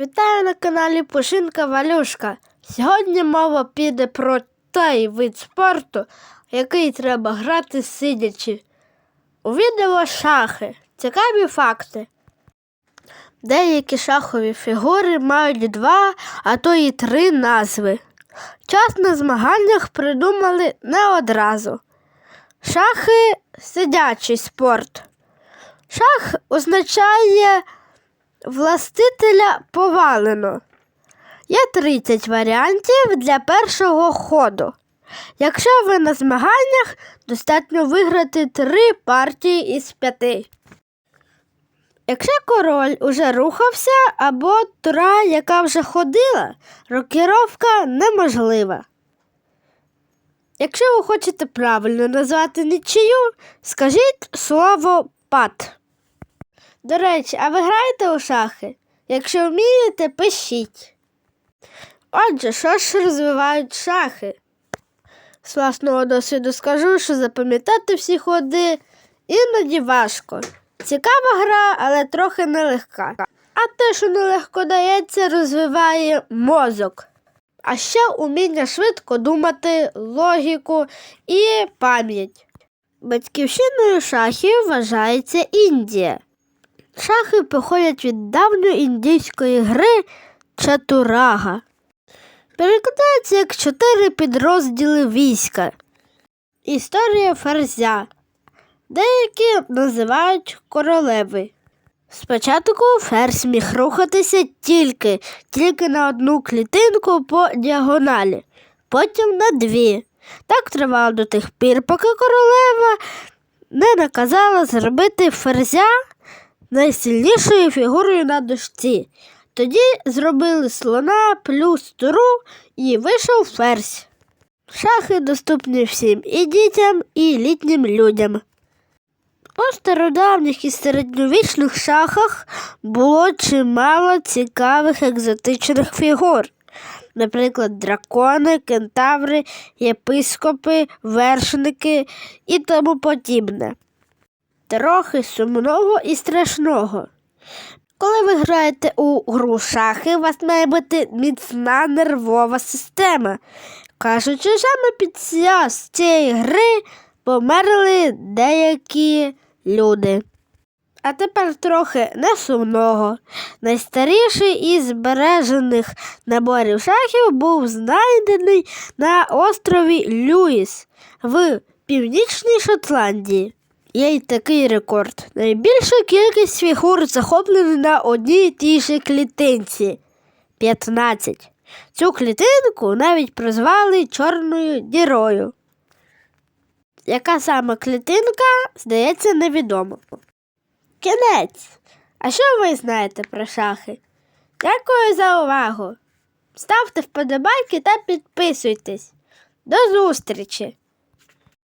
Вітаю на каналі Пушинка Валюшка. Сьогодні мова піде про той вид спорту, який треба грати сидячи. У відео шахи. Цікаві факти. Деякі шахові фігури мають два, а то і три назви. Час на змаганнях придумали не одразу. Шахи сидячий спорт. Шах означає властителя повалено. Є 30 варіантів для першого ходу. Якщо ви на змаганнях, достатньо виграти 3 партії із 5. Якщо король уже рухався або тура, яка вже ходила, рокіровка неможлива. Якщо ви хочете правильно назвати нічию, скажіть слово пат. До речі, а ви граєте у шахи? Якщо вмієте, пишіть. Отже, що ж розвивають шахи? З власного досвіду скажу, що запам'ятати всі ходи іноді важко. Цікава гра, але трохи нелегка. А те, що нелегко дається, розвиває мозок. А ще уміння швидко думати, логіку і пам'ять. Батьківщиною шахів вважається Індія. Шахи походять від давньої індійської гри чатурага. Перекладається як чотири підрозділи війська. Історія ферзя. Деякі називають королеви. Спочатку ферзь міг рухатися тільки, тільки на одну клітинку по діагоналі, потім на дві. Так тривало до тих пір, поки королева не наказала зробити ферзя найсильнішою фігурою на дошці. Тоді зробили слона плюс туру і вийшов ферзь. Шахи доступні всім і дітям, і літнім людям. У стародавніх і середньовічних шахах було чимало цікавих екзотичних фігур, наприклад, дракони, кентаври, єпископи, вершники і тому подібне. Трохи сумного і страшного. Коли ви граєте у гру шахи, у вас має бути міцна нервова система. Кажуть, що саме під час цієї гри померли деякі люди. А тепер трохи не сумного. Найстаріший із збережених наборів шахів був знайдений на острові Люїс в Північній Шотландії. Є й такий рекорд. Найбільша кількість фігур захоплена на одній і тій же клітинці 15. Цю клітинку навіть прозвали Чорною дірою. Яка саме клітинка, здається, невідомо. Кінець. А що ви знаєте про шахи? Дякую за увагу. Ставте вподобайки та підписуйтесь. До зустрічі!